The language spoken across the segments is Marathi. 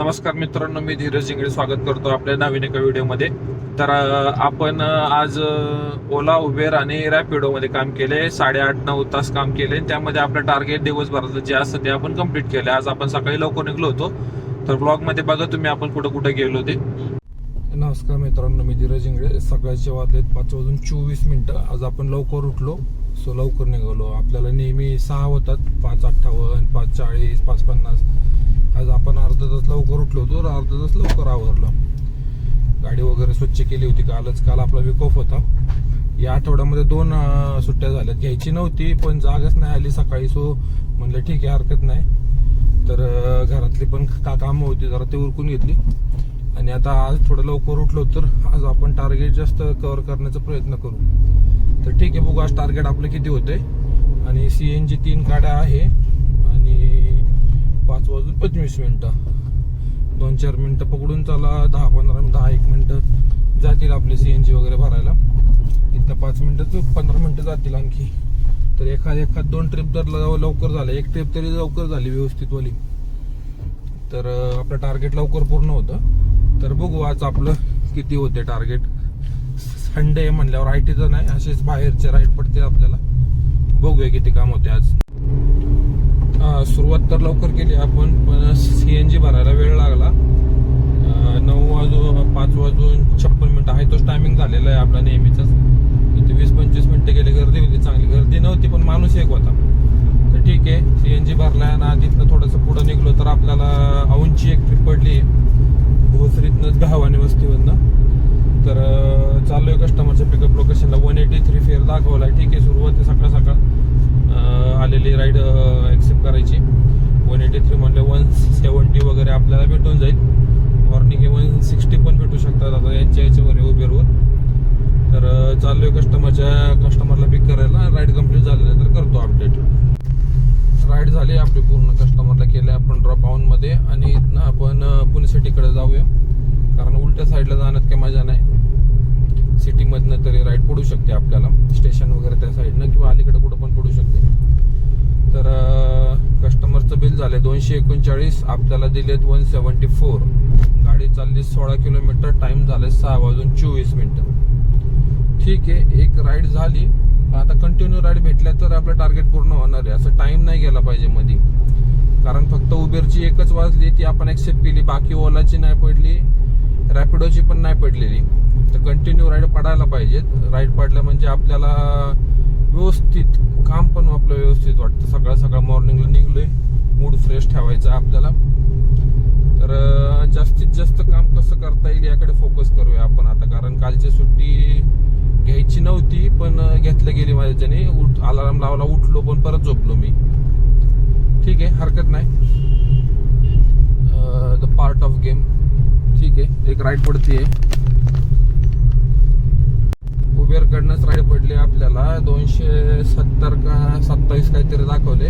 नमस्कार मित्रांनो मी धीरज इंगळे स्वागत करतो आपल्या नवीन एका व्हिडिओमध्ये. तर आपण आज ओला उबेर आणि रॅपिडोमध्ये काम केले. साडेआठ नऊ तास काम केले. त्यामध्ये आपलं टार्गेट दिवसभराचं जे असतं ते आपण कंप्लीट केले. आज आपण सकाळी लवकर निघलो होतो. तर ब्लॉगमध्ये बघा तुम्ही आपण कुठं कुठं गेलो ते नमस्कार मित्रांनो मी धीरज इंगळे. सकाळचे वाजलेत पाच वाजून चोवीस मिनटं. आज आपण लवकर उठलो. सो लवकर निघालो. आपल्याला नेहमी सहा होतात. पाच अठ्ठावन्न पाच चाळीस पाच पन्नास. आज आपण अर्धा तास लवकर उठलो होतो अर्धा तास लवकर आवरलं. गाडी वगैरे स्वच्छ केली होती कालच काल आपला विकोफ होता. या आठवड्यामध्ये दोन सुट्ट्या झाल्या घ्यायची नव्हती पण जागच नाही आली सकाळी सो म्हणलं ठीक आहे हरकत नाही. तर घरातली पण का कामं होती जरा ते उरकून घेतली. आणि आता आज थोडं लवकर उठलो तर आज आपण टार्गेट जास्त कव्हर करण्याचा प्रयत्न करू. तर ठीक आहे बघू आज टार्गेट आपलं किती होतंय? आणि सी एन जी तीन गाड्या आहे. आणि पाच वाजून पंचवीस मिनटं. दोन चार मिनटं पकडून चला दहा पंधरा दहा एक मिनटं जातील आपले सी एन जी वगैरे भरायला. इथं पाच मिनटं पंधरा मिनटं जातील आणखी. तर एखाद एखाद दोन ट्रिप जर लवकर झाल्या एक ट्रिप तरी लवकर झाली व्यवस्थितवाली. तर आपलं टार्गेट लवकर पूर्ण होतं. तर बघू आज आपलं किती होते टार्गेट संडे म्हणल्यावर आय टीचं नाही असेच बाहेरचे राईट पडते आपल्याला. बघूया किती काम होते आज. सुरुवात तर लवकर केली आपण पण सी एन जी भरायला वेळ लागला. नऊ वाजून पाच वाजून छप्पन मिनिटं आहे तोच टायमिंग झालेला आहे आपला नेहमीचाच. इथे वीस पंचवीस मिनटं गेले गर्दी होती चांगली गर्दी नव्हती पण माणूस एक होता. तर ठीक आहे सी एन जी भरला आणि आधीतनं थोडंसं पुढं निघलो तर आपल्याला औंची एक ट्रिप पडली भोसरीतनंच गावाने वस्तीमधनं तर अं, चाललोय कस्टमरच्या पिकअप लोकेशनला वन एटी थ्री फेअर दाखवला ठीक आहे सुरुवात आहे सकाळ सकाळ आलेली राईड ॲक्सेप्ट करायची. वन एटी थ्री म्हणलं वन सेवन्टी वगैरे आपल्याला भेटून जाईल. वॉर्निंग वन सिक्स्टी पण भेटू शकतात आता यांच्या याच्यावर आहे उबेरवर तर चाललो आहे कस्टमरच्या कस्टमरला पिक करायला. राईड कंप्लीट झाल्यानंतर करतो अपडेट राईड झाली आपली पूर्ण कस्टमरला केलं आपण ड्रॉप आऊनमध्ये आणि इथनं आपण पुणे सिटीकडे जाऊया. कारण उलट्या साईडला जाण्यात काही मजा नाही. सिटीमधनं तरी राईड पडू शकते आपल्याला. स्टेशन वगैरे त्या साईडनं किंवा अलीकडे कुठं पण पडू शकते. तर कस्टमरचं बिल झाले दोनशे एकोणचाळीस आपल्याला दिलेत वन सेवन्टी फोर गाडी चालली सोळा किलोमीटर टाइम झाले सहा वाजून चोवीस मिनटं. ठीक आहे एक राईड झाली. आता कंटिन्यू राईड भेटल्या तर आपलं टार्गेट पूर्ण होणार आहे. असं टाइम नाही गेला पाहिजे मध्ये कारण फक्त उबेरची एकच वाजली ती आपण एक्सेप्ट केली. बाकी ओलाची नाही पडली रॅपिडोची पण नाही पडलेली. तर कंटिन्यू राईड पडायला पाहिजेत. राईड पडलं म्हणजे आपल्याला व्यवस्थित काम पण आपलं व्यवस्थित वाटतं. सकाळ सकाळ मॉर्निंगला निघलोय. मूड फ्रेश ठेवायचा आपल्याला. तर जास्तीत जास्त काम कसं करता येईल याकडे फोकस करूया आपण आता. कारण कालची सुट्टी घ्यायची नव्हती पण घेतलं गेली माझ्याच्याने. उठ अलाराम लावला उठलो पण परत झोपलो मी. ठीक आहे हरकत नाही. द पार्ट ऑफ गेम ठीक आहे एक राईड आहे उबेरकडनंच राईड पडली आपल्याला. दोनशे सत्तर का सत्तावीस काहीतरी दाखवले.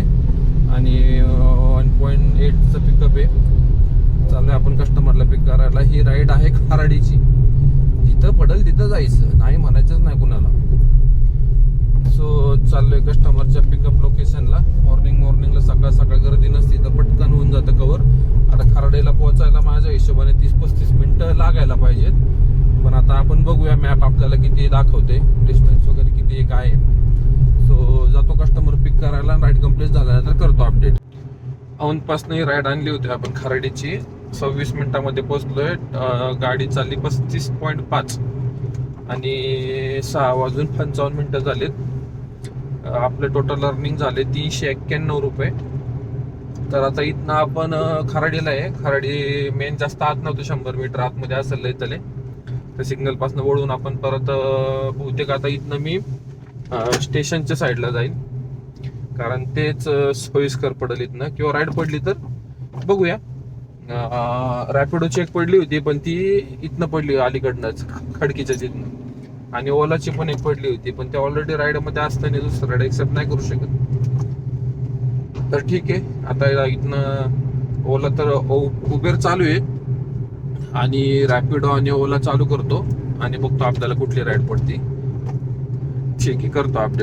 आणि वन पॉईंट एटचं पिकअप आहे. चाललंय आपण कस्टमरला पिक करायला. ही राईड आहे खाराडीची. जिथं पडेल तिथं जायचं. नाही म्हणायचंच नाही कुणाला. सो चाललोय कस्टमरच्या पिकअप लोकेशनला मॉर्निंग मॉर्निंगला सकाळ सकाळ गर्दी नसती तर पटकन होऊन जातं कवर आता खराडेला पोहोचायला माझ्या हिशोबाने तीस पस्तीस मिनिटं लागायला पाहिजेत. पण आता आपण बघूया मॅप आपल्याला किती दाखवते. डिस्टन्स वगैरे किती आहे. काय सो जातो कस्टमर पिक करायला राईड कंप्लीट झाल्यानंतर करतो अपडेट औंधपासनं राईड आणली होती आपण खराडीची. सव्वीस मिनिटामध्ये पोचलोय गाडी चालली पस्तीस पॉईंट पाच. आणि सहा वाजून पंचावन्न मिनटं झालेत. आपले टोटल अर्निंग झाले तीनशे एक्क्याण्णव रुपये. तर आता इथनं आपण खराडीला आहे. खराडी मेन जास्त आत नव्हतं शंभर मीटर आतमध्ये असेल इथले तर सिग्नलपासून वळून आपण परत बहुतेक आता इथनं मी स्टेशनच्या साईडला जाईल कारण तेच सोयीस्कर पडेल इथनं. किंवा राईड पडली तर बघूया. रॅपिडोची एक पडली होती पण ती इथनं पडली अलीकडनंच खडकीच्या तिथनं. आणि ओलाची पण एक पडली होती पण ते ऑलरेडी राईडमध्ये असताना दुसरं राईड एक्सेप्ट नाही करू शकत. तर ठीक आहे. आता इथनं ओला तर उबेर चालू आहे. आणि रॅपिडो आणि ओला चालू करतो. आणि बघतो आपल्याला कुठली राईड पडते. ठीक आहे करतो अपडेट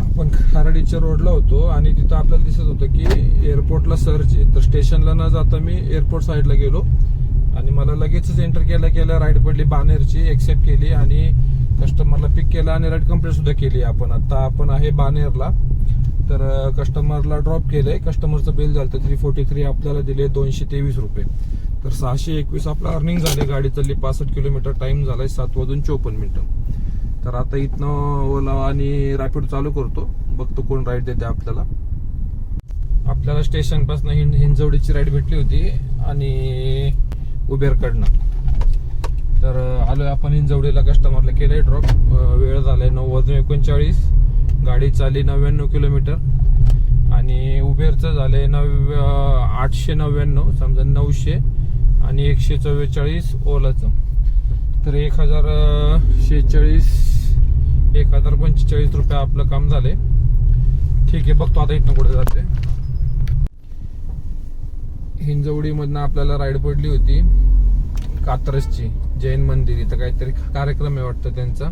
आपण खारडीच्या रोडला होतो आणि तिथं आपल्याला दिसत होतं की एअरपोर्टला सर्च आहे. तर स्टेशनला न जाता मी एअरपोर्ट साईडला गेलो. आणि मला लगेचच एंटर केल्या केल्या राईड पडली बानेरची एक्सेप्ट केली आणि कस्टमरला पिक केला आणि राईड कंप्लीट सुद्धा केली आपण. आता आपण आहे बानेरला. तर कस्टमरला ड्रॉप केलंय. कस्टमरचं बिल झालं थ्री फोर्टी थ्री आपल्याला दिले दोनशे तेवीस रुपये. तर सहाशे एकवीस आपलं अर्निंग झाले गाडी चालली पासष्ट किलोमीटर टाइम झालाय सात वाजून चोपन्न मिनिटं. तर आता इथनं ओला आणि रॅपिड चालू करतो. बघतो कोण राईड देते आपल्याला. आपल्याला स्टेशनपासून हिं हिंजवडीची राईड भेटली होती आणि उबेरकडनं. तर आलो आपण हिंजवडीला कस्टमरला केलंय ड्रॉप वेळ झालाय नऊ वाजून एकोणचाळीस. गाडी चालली नव्याण्णव किलोमीटर. आणि उबेरचं झालंय नव आठशे नव्याण्णव समजा नऊशे. आणि एकशे चव्वेचाळीस ओलाचं. तर एक हजार शेहेचाळीस एक हजार पंचेचाळीस रुपये आपलं काम झाले. ठीक आहे बघतो आता इथनं कुठे जाते. हिंजवडीमधनं आपल्याला राईड पडली होती. कात्रसची जैन मंदिर इथं काहीतरी कार्यक्रम आहे वाटतं त्यांचा.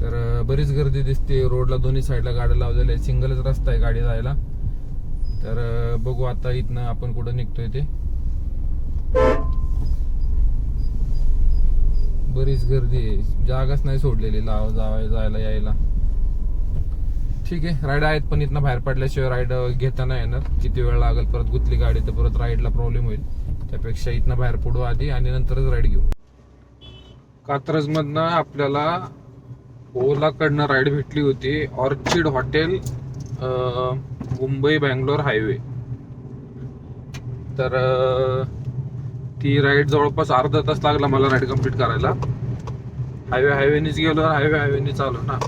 तर बरीच गर्दी दिसते. रोडला दोन्ही साईडला गाड्या लावलेल्या आहेत. सिंगलच रस्ता आहे गाडी जायला. तर बघू आता इथनं आपण कुठं निघतोय ते. बरीच गर्दी आहे. जागाच नाही सोडलेली लाव जावाय जायला यायला. ठीक आहे राईड आहेत पण इथनं बाहेर पडल्याशिवाय राईड घेता नाही येणार. किती वेळ लागेल परत गुतली गाडी तर परत राईडला प्रॉब्लेम होईल. त्यापेक्षा इथनं बाहेर पडू आधी आणि नंतरच राईड घेऊ. कात्रज मधनं आपल्याला ओलाकडनं राईड भेटली होती. Orchid hotel Mumbai Bangalore highway. तर ती राईड जवळपास अर्धा तास लागला मला राईड कंप्लीट करायला. हायवे हायवेनीच गेलो हायवे हायवेनी चालू ना.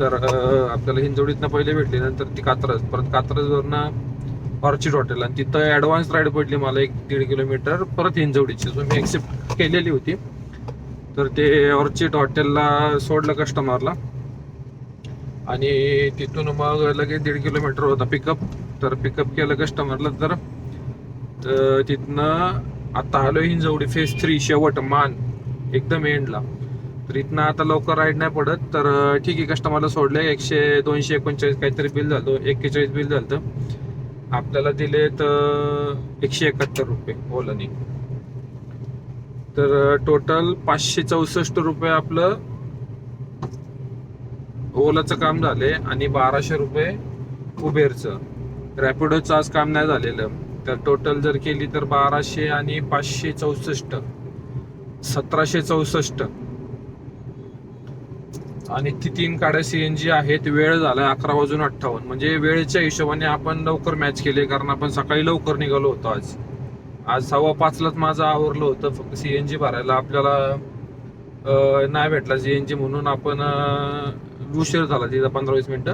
तर आपल्याला हिंजवडीतनं पहिले भेटली नंतर ती कात्रज. परत कात्रजवरनं ऑर्चिड हॉटेल आणि तिथं ऍडव्हान्स राईड पडली मला एक दीड किलोमीटर. परत हिंजवडीची. जो मी एक्सेप्ट केलेली होती. तर ते ऑर्चिड हॉटेलला सोडलं कस्टमरला आणि तिथून मग लगेच दीड किलोमीटर होता पिकअप तर पिकअप केलं कस्टमरला तर तर तिथनं आता आलो हिंजवडी फेज थ्री शेवट मान. एकदम एंडला तर इथनं आता लवकर राईड नाही पडत तर ठीक आहे कस्टमरला सोडले एकशे दोनशे एकोणचाळीस काहीतरी बिल झालं एक्केचाळीस बिल झालं आपल्याला दिले तर एकशे एकाहत्तर रुपये ओलानी. तर टोटल पाचशे चौसष्ट रुपये आपलं ओलाचं काम झाले आणि बाराशे रुपये उबेरचं. रॅपिडोचं आज काम नाही झालेलं. तर टोटल जर केली तर बाराशे आणि पाचशे चौसष्ट सतराशे चौसष्ट. आणि ती तीन गाड्या सीएनजी आहेत वेळ झाला अकरा वाजून अठ्ठावन्न. म्हणजे वेळेच्या हिशोबाने आपण लवकर मॅच केले कारण आपण सकाळी लवकर निघालो होतो आज. आज सव्वा पाचलाच माझं आवरलं होतं फक्त सीएनजी भरायला. आपल्याला नाही भेटला सीएनजी म्हणून आपण उशीर झाला तिथं पंधरा वीस मिनिटं.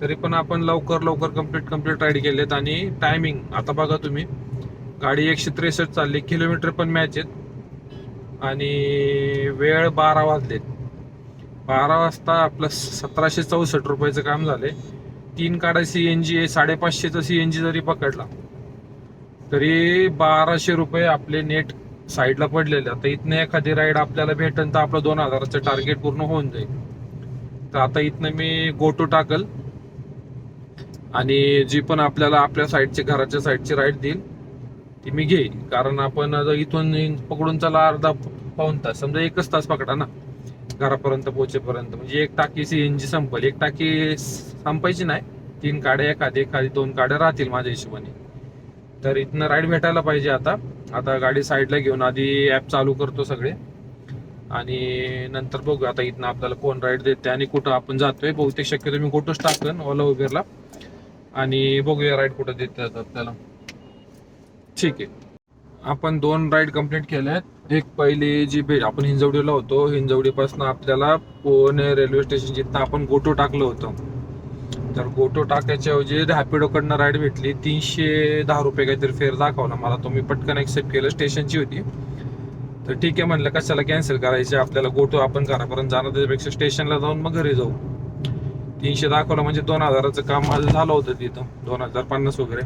तरी पण आपण लवकर लवकर कंप्लीट कंप्लीट राईड केलेत आणि टायमिंग आता बघा तुम्ही. गाडी एकशे त्रेसष्ट चालली किलोमीटर पण मॅच आहेत. आणि वेळ बारा वाजलेत. बारा वाजता आपलं सतराशे चौसष्ट रुपयाचं काम झाले तीन काढा सी एन जी आहे साडेपाचशेचा जी जरी पकडला तरी बाराशे रुपये आपले नेट साईडला पडलेले. आता इथनं एखादी राईड आपल्याला भेटेल तर आपलं दोन हजाराचं टार्गेट पूर्ण होऊन जाईल. तर आता इथनं मी गोटू टाकल. आणि जी पण आपल्याला आपल्या साईडची घराच्या साईडची राईड देईल ती मी घेईल कारण आपण इथून पकडून चला अर्धा पाऊन तास. समजा एकच तास पकडा ना घरापर्यंत पोहोचेपर्यंत. म्हणजे एक टाकी सीएनजी संपल. एक टाकी संपायची नाही. तीन काड्या एखादी एखादी दोन काड्या राहतील माझ्या हिशोबाने. तर इथनं राईड भेटायला पाहिजे आता. आता गाडी साईडला घेऊन आधी ऍप चालू करतो सगळे. आणि नंतर बघू. आता इथनं आपल्याला कोण राईड देते आणि कुठं आपण जातोय. बहुतेक शक्यतो मी कुठंच टाकन ओला उबेरला. आणि बघूया राईड कुठं देत जातात आपल्याला ठीक आहे. आपण दोन राईड कंप्लीट आहेत. एक पहिली जी भेट आपण हिंजवडीला होतो. हिंजवडीपासून आपल्याला पुणे रेल्वे स्टेशन जिथं आपण गोटो टाकलं होतं. तर गोटो टाकायच्या ऐवजी रॅपिडोकडनं राईड भेटली. तीनशे दहा रुपये काहीतरी फेअर दाखवला मला. तो मी पटकन ऍक्सेप्ट केलं. स्टेशनची होती. तर ठीक आहे म्हणलं कशाला कॅन्सल करायचे? आपल्याला गोटो आपण घरापर्यंत जाणार त्याच्यापेक्षा स्टेशनला जाऊन मग घरी जाऊ. तीनशे दाखवलं म्हणजे दोन हजाराचं काम माझं झालं होतं तिथं दोन हजार पन्नास वगैरे.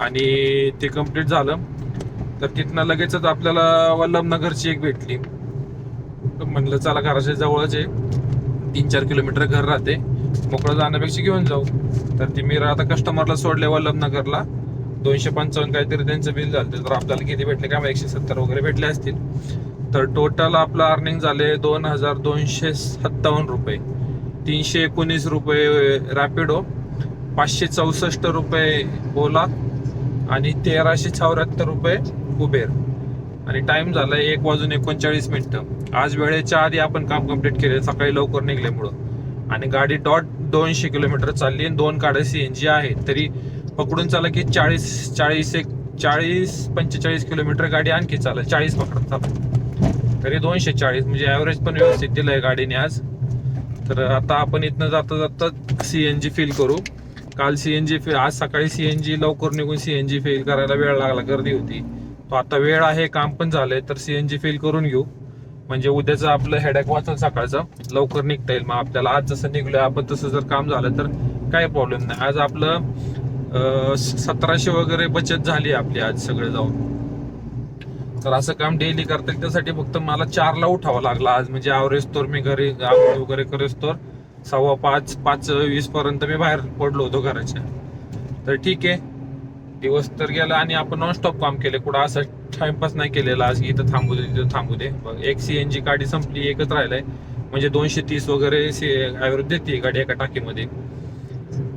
आणि ते कंप्लीट झालं. तर तिथनं लगेचच आपल्याला वल्लभनगरची एक भेटली. तर म्हणलं चला घराच्या जवळच आहे. तीन चार किलोमीटर घर राहते. मोकळं जाण्यापेक्षा घेऊन जाऊ. तर ती मी आता कस्टमरला सोडले वल्लभनगरला. दोनशे पंचावन्न काहीतरी त्यांचं बिल झालं तर आपल्याला किती भेटले? काय एकशे सत्तर वगैरे भेटले असतील. तर टोटल आपलं अर्निंग झाले दोन हजार दोनशे सत्तावन्न रुपये. तीनशे एकोणीस रुपये रॅपिडो पाचशे चौसष्ट रुपये ओला आणि तेराशे चौऱ्याहत्तर रुपये उबेर. आणि टाइम झालाय एक वाजून एकोणचाळीस मिनटं. आज वेळेच्या आधी आपण काम कंप्लीट केले सकाळी लवकर निघल्यामुळं. आणि गाडी डॉट दोनशे किलोमीटर चालली आणि दोन गाड्या जी आहे तरी पकडून चाला की चाळीस चाळीस एक चाळीस पंचेचाळीस किलोमीटर गाडी आणखी चालेल चाळीस पकडत चालेल तरी दोनशे चाळीस म्हणजे ॲव्हरेज पण व्यवस्थित दिलंय गाडीने आज. तर आता आपण इथनं जाता जाता सीएनजी फील करू. काल सीएनजी आज सकाळी सीएनजी लवकर निघून सीएनजी फील करायला वेळ लागला गर्दी होती. तो आता वेळ आहे काम पण झालंय तर सीएनजी फील करून घेऊ. म्हणजे उद्याचं आपलं हेडॅक वाचल सकाळचं. लवकर निघता येईल. मग आपल्याला आज जसं निघलोय आपण तसं जर काम झालं तर काही प्रॉब्लेम नाही. आज आपलं सतराशे वगैरे बचत झाली आपली आज सगळे जाऊन. तर असं काम डेली करता येईल. त्यासाठी फक्त मला चारला उठावं लागला आज. म्हणजे आवरेज तोर मी घरी आंघोळ वगैरे करेस तर सव्वा पाच पाच वीस पर्यंत मी बाहेर पडलो होतो घराच्या. तर ठीक आहे. दिवस तर गेला आणि आपण नॉनस्टॉप काम केले. कुठं असं टाइमपास नाही केलेला. आज इथं थांबू दे तिथं थांबू दे. बघ, एक जी गाडी संपली एकच राहिलंय. म्हणजे दोनशे तीस वगैरे सी ऍव्हरेज देते गाडी एका टाकीमध्ये.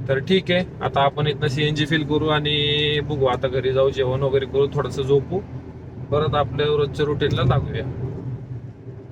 तर ठीक आहे. आता आपण इथनं सी एन जी फिल करू आणि बघू. आता घरी जाऊ जेवण वगैरे करू थोडंसं झोपू. परत आपल्या रोजच्या रुटीनला लागूया.